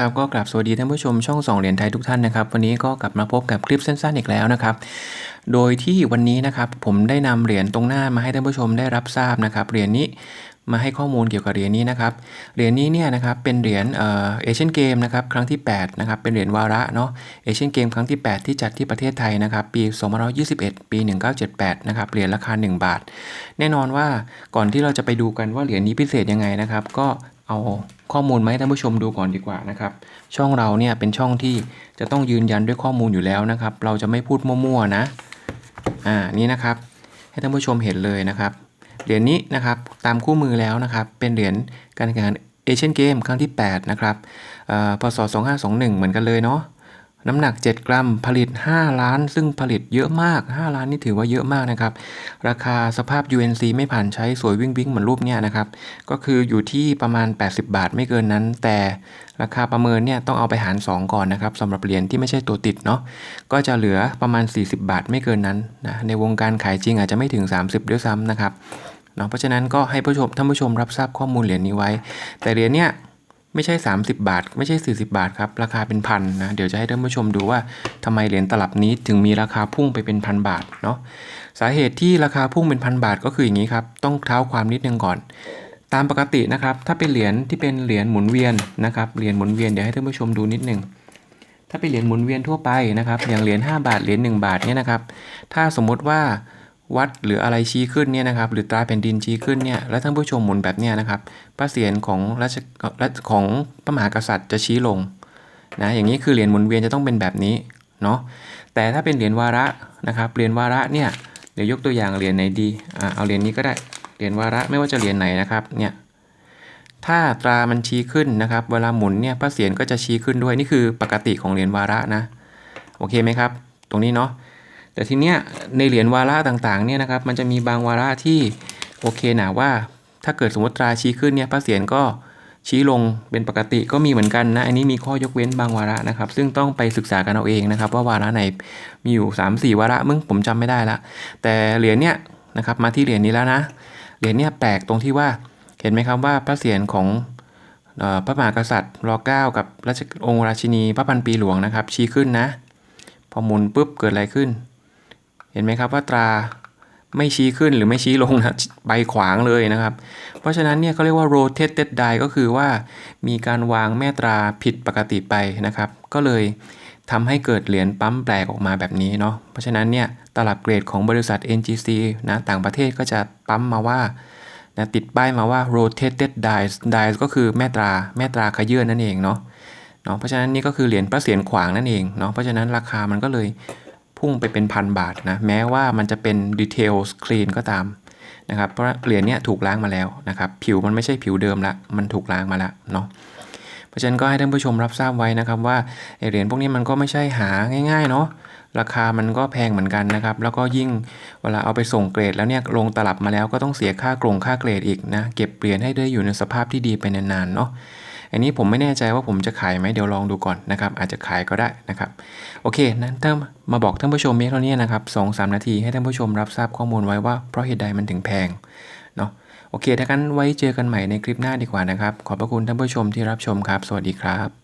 ครับก็กลับสวัสดีท่านผู้ชมช่องสองเหรียญไทยทุกท่านนะครับวันนี้ก็กลับมาพบกับคลิปสั้นๆอีกแล้วนะครับ โดยที่วันนี้นะครับผมได้นำเหรียญตรงหน้ามาให้ท่านผู้ชมได้รับทราบนะครับเหรียญนี้ มาให้ข้อมูลเกี่ยวกับเหรียญนี้นะครับ เหรียญนี้เนี่ยนะครับเป็นเหรียญเอเอเชียนเกมนะครับครั้งที่8นะครับเป็นเหรียญวาระเนาะเอเชียนเกมครั้งที่ 8 ที่จัดที่ประเทศไทยนะครับปี2521 ปี 1978นะครับเหรียญราคา 1 บาท แน่นอนว่าก่อนที่เราจะไปดูกันว่าเหรียญนี้พิเศษยังไงนะครับ ก็เอาข้อมูลมาให้ท่านผู้ชมดูก่อนดีกว่านะครับช่องเราเนี่ยเป็นช่องที่จะต้องยืนยันด้วยข้อมูลอยู่แล้วนะครับ เราจะไม่พูดมั่วๆนะอ่านี่นะครับ ให้ท่านผู้ชมเห็นเลยนะครับ เหรียญนี้นะครับตามคู่มือแล้วนะครับ เป็นเหรียญการแข่งขันเอเชียนเกมครั้งที่ 8 นะครับเอ่อพศ 2521 เหมือนกันเลยเนาะน้ำหนัก 7 กรัมผลิต 5 ล้าน ซึ่งผลิตเยอะมาก 5 ล้านนี่ถือว่าเยอะมากนะครับ ราคาสภาพ UNC ไม่ผ่านใช้สวยวิ่งวิ่งเหมือนรูปเนี่ยนะครับ ก็คืออยู่ที่ประมาณ 80 บาทไม่เกินนั้น แต่ราคาประเมินเนี่ยต้องเอาไปหาร 2 ก่อนนะครับสำหรับเหรียญที่ไม่ใช่ตัวติดเนาะก็จะเหลือประมาณ 40 บาทไม่เกินนั้นนะในวงการขายจริงอาจจะไม่ถึง 30 ด้วยซ้ำนะครับ นาะเพราะฉะนั้นก็ให้ผู้ชมท่านผู้ชมรับทราบข้อมูลเหรียญนี้ไว้ แต่เหรียญเนี่ยไม่ใช่ 30 บาท ไม่ใช่ 40 บาทครับราคาเป็นพันนะเดี๋ยวจะให้ท่านผู้ชมดูว่าทำไมเหรียญตลับนี้ถึงมีราคาพุ่งไปเป็นพันบาทเนาะสาเหตุที่ราคาพุ่งเป็นพันบาทก็คืออย่างนี้ครับต้องเท้าความนิดนึงก่อน ตามปกตินะครับถ้าเป็นเหรียญที่เป็นเหรียญหมุนเวียนนะครับเหรียญหมุนเวียนเดี๋ยวให้ท่านผู้ชมดูนิดนึงถ้าเป็นเหรียญหมุนเวียนทั่วไปนะครับอย่างเหรียญ5บาทเหรียญ1บาทเนี่ยนะครับถ้าสมมติว่า วัดหรืออะไรชี้ขึ้นเนี่ยนะครับหรือตราแผ่นดินชี้ขึ้นเนี่ยแล้วท่านผู้ชมหมุนแบบเนี้ยนะครับพระเศียรของรัชรัชของพระมหากษัตริย์จะชี้ลงนะอย่างนี้คือเหรียญหมุนเวียนจะต้องเป็นแบบนี้เนาะแต่ถ้าเป็นเหรียญวาระนะครับเหรียญวาระเนี่ยเดี๋ยวยกตัวอย่างเหรียญไหนดีอ่าเอาเหรียญนี้ก็ได้เหรียญวาระไม่ว่าจะเหรียญไหนนะครับเนี่ยถ้าตรามันชี้ขึ้นนะครับ เวลาหมุนเนี่ยพระเศียรก็จะชี้ขึ้นด้วยนี่คือปกติของเหรียญวาระนะโอเคไหมครับ ตรงนี้เนาะ แต่ทีเนี้ยในเหรียญวาระต่างๆเนี่ยนะครับมันจะมีบางวาระที่โอเคนะว่าถ้าเกิดสมมติตราชี้ขึ้นเนี่ยพระเศียรก็ชี้ลงเป็นปกติก็มีเหมือนกันนะ อันนี้มีข้อยกเว้นบางวาระนะครับ ซึ่งต้องไปศึกษากันเอาเองนะครับ ว่าวาระไหนมีอยู่ 3 4 วาระมึงผมจำไม่ได้ละ แต่เหรียญเนี่ยนะครับมาที่เหรียญนี้แล้วนะ เหรียญเนี่ยแปลกตรงที่ว่าเห็นไหมครับว่าพระเศียรของออพระมหากษัตริย์รอเก้ากับราชองค์ราชินีพระพันปีหลวงนะครับ ชี้ขึ้นนะ พอหมุนปุ๊บเกิดอะไรขึ้น เห็นไหมครับว่าตราไม่ชี้ขึ้นหรือไม่ชี้ลงนะใบขวางเลยนะครับ เพราะฉะนั้นเนี่ยเขาเรียกว่า rotated die ก็คือว่ามีการวางแม่ตราผิดปกติไปนะครับ ก็เลยทำให้เกิดเหรียญปั๊มแปลกออกมาแบบนี้เนาะเพราะฉะนั้นเนี่ยตลับเกรดของบริษัท NGC นะต่างประเทศก็จะปั๊มมาว่านะติดป้ายมาว่า rotated dies dies ก็คือแม่ตราแม่ตราขยื่นนั่นเองเนาะเนาะเพราะฉะนั้นนี่ก็คือเหรียญพระเศียรขวางนั่นเองเนาะเพราะฉะนั้นราคามันก็เลย พุ่งไปเป็นพันบาทนะแม้ว่ามันจะเป็น details clean ก็ตามนะครับเพราะเหรียญเนี้ยถูกล้างมาแล้วนะครับผิวมันไม่ใช่ผิวเดิมละมันถูกล้างมาล้วเนาะเพราะฉะนั้นก็ให้ท่านผู้ชมรับทราบไว้นะครับว่าเหรียญพวกนี้มันก็ไม่ใช่หาง่าย ๆ เนาะราคามันก็แพงเหมือนกันนะครับ แล้วก็ยิ่งเวลาเอาไปส่งเกรดแล้วเนี่ยลงตลับมาแล้วก็ต้องเสียค่ากรงค่าเกรดอีกนะ เก็บเหรียญให้ได้อยู่ในสภาพที่ดีไปนานๆเนาะ อันนี้ผมไม่แน่ใจว่าผมจะขายไหมเดี๋ยวลองดูก่อนนะครับอาจจะขายก็ได้นะครับโอเคนั้นถ้ามาบอกท่านผู้ชมเพียงเท่านี้นะครับสองสามนาทีให้ท่านผู้ชมรับทราบข้อมูลไว้ว่าเพราะเหตุใดมันถึงแพงเนาะโอเคถ้ากันไว้เจอกันใหม่ในคลิปหน้าดีกว่านะครับ ขอบพระคุณท่านผู้ชมที่รับชมครับ สวัสดีครับ